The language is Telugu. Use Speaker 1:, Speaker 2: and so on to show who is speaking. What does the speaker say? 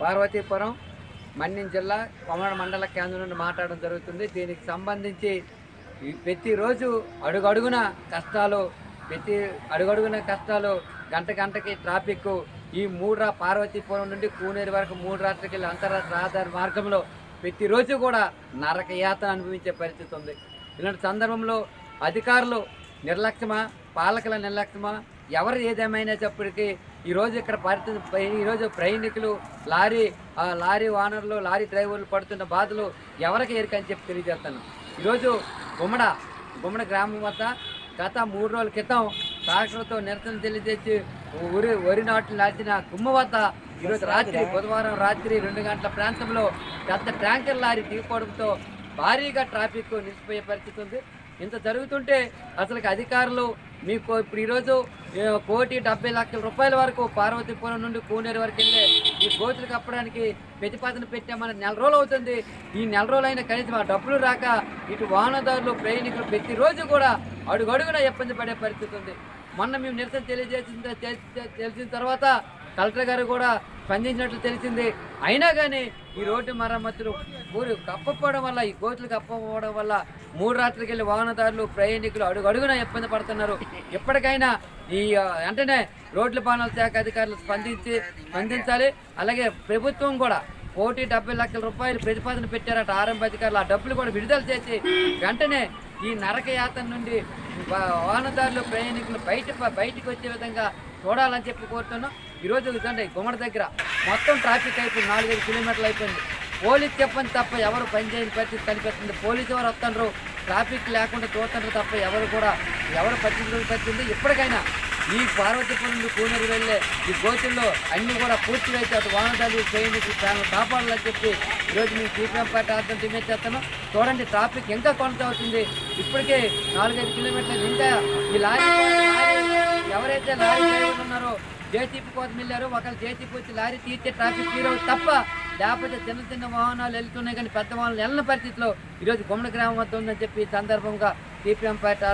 Speaker 1: పార్వతీపురం మన్యం జిల్లా కొమరడ మండల కేంద్రం నుండి మాట్లాడడం జరుగుతుంది. దీనికి సంబంధించి ప్రతిరోజు అడుగడుగున కష్టాలు ప్రతి అడుగడుగున కష్టాలు గంట గంటకి ట్రాఫిక్ ఈ మూడు రా పార్వతీపురం నుండి కూనేరు వరకు మూడు రాత్రికి వెళ్ళి అంతర్రాష్ట్ర రహదారి మార్గంలో ప్రతిరోజు కూడా నరక యాతన అనుభవించే పరిస్థితి ఉంది. ఇలాంటి సందర్భంలో అధికారులు నిర్లక్ష్యమా పాలకుల నిర్లక్ష్యమా ఎవరు ఏదేమైనప్పటికీ ఈరోజు ఇక్కడ పరిస్థితి ఈరోజు ప్రయాణికులు లారీ ఆ లారీ ఓనర్లు లారీ డ్రైవర్లు పడుతున్న బాధలు ఎవరికి ఎరికని చెప్పి తెలియజేస్తాను. ఈరోజు గుమ్మడ గుమ్మడ గ్రామం వద్ద గత మూడు రోజుల క్రితం ట్రాక్టర్తో నిరసన తెలియజేసి వరి వరి నాట్లు నాటిన గుమ్మ వద్ద ఈరోజు రాత్రి బుధవారం రాత్రి రెండు గంటల ప్రాంతంలో పెద్ద ట్యాంకర్ లారీ దిగిపోవడంతో భారీగా ట్రాఫిక్ నిలిచిపోయే పరిస్థితి ఉంది. ఇంత జరుగుతుంటే అసలు అధికారులు మీకు ఇప్పుడు ఈరోజు కోటి డెబ్బై లక్షల రూపాయల వరకు పార్వతీపురం నుండి కూనేరు వరకు వెళ్ళే ఈ గోతులు కప్పడానికి ప్రతిపాదన పెట్టామని నెల రోజులు అవుతుంది. ఈ నెల రోజులైన కనీసం ఆ డబ్బులు రాక ఇటు వాహనదారులు ప్రయాణికులు ప్రతిరోజు కూడా అడుగడుగున ఇబ్బంది పడే పరిస్థితి ఉంది. మొన్న మేము నిరసన తెలియజేసిన తెలిసిన తర్వాత కలెక్టర్ గారు కూడా స్పందించినట్లు తెలిసింది. అయినా కానీ ఈ రోడ్డు మరమ్మతులు ఊరు కప్పపోవడం వల్ల ఈ గోతులు కప్పపోవడం వల్ల మూడు రాత్రికి వెళ్ళి వాహనదారులు ప్రయాణికులు అడుగు అడుగున ఇబ్బంది పడుతున్నారు. ఎప్పటికైనా ఈ వెంటనే రోడ్ల భవనాల శాఖ అధికారులు స్పందించి స్పందించాలి. అలాగే ప్రభుత్వం కూడా కోటి డెబ్బై లక్షల రూపాయలు ప్రతిపాదన పెట్టారట ఆరంభ అధికారులు. ఆ డబ్బులు కూడా విడుదల చేసి వెంటనే ఈ నరకయాతన నుండి వాహనదారులు ప్రయాణికులు బయట బయటకు వచ్చే విధంగా చూడాలని చెప్పి కోరుతున్నాం ఈరోజు చూడండి గుమ్మడి దగ్గర మొత్తం ట్రాఫిక్ అయిపోయింది. నాలుగైదు కిలోమీటర్లు అయిపోయింది. పోలీస్ చెప్పని తప్ప ఎవరు పనిచేయని పరిస్థితి కనిపిస్తుంది. పోలీసు ఎవరు వస్తుండ్రు ట్రాఫిక్ లేకుండా చూస్తుండ్రు తప్ప ఎవరు కూడా ఎవరు పట్టించుకునే పరిస్థితి ఇప్పటికైనా ఈ పార్వతీపురం నుండి కూనూరు వెళ్ళే ఈ గోతుల్లో అన్ని కూడా పూర్తి అయితే అటు వాహనదారులు చేయండి ప్రాణాలు కాపాడాలని చెప్పి ఈరోజు మేము సిపిఎం పార్టీ ఆధ్వర్యం డిమాండ్ చేస్తున్నాం. చూడండి ట్రాఫిక్ ఇంకా కొనసాగుతుంది. ఇప్పటికే నాలుగైదు కిలోమీటర్లు ఇంకా ఈ లారీ లారీ ఎవరైతే లారీ డ్రైవర్లు ఉన్నారో జేసీపీ కోసం వెళ్ళారో ఒకళ్ళు జేసీపీ వచ్చి లారీ తీర్చే ట్రాఫిక్ క్లియర్ తప్ప లేకపోతే చిన్న చిన్న వాహనాలు వెళ్తున్నాయి కానీ పెద్ద వాహనాలు వెళ్ళిన పరిస్థితిలో ఈరోజు గుమ్మడి గ్రామం వద్ద ఉందని చెప్పి ఈ సందర్భంగా సిపిఎం పార్టీ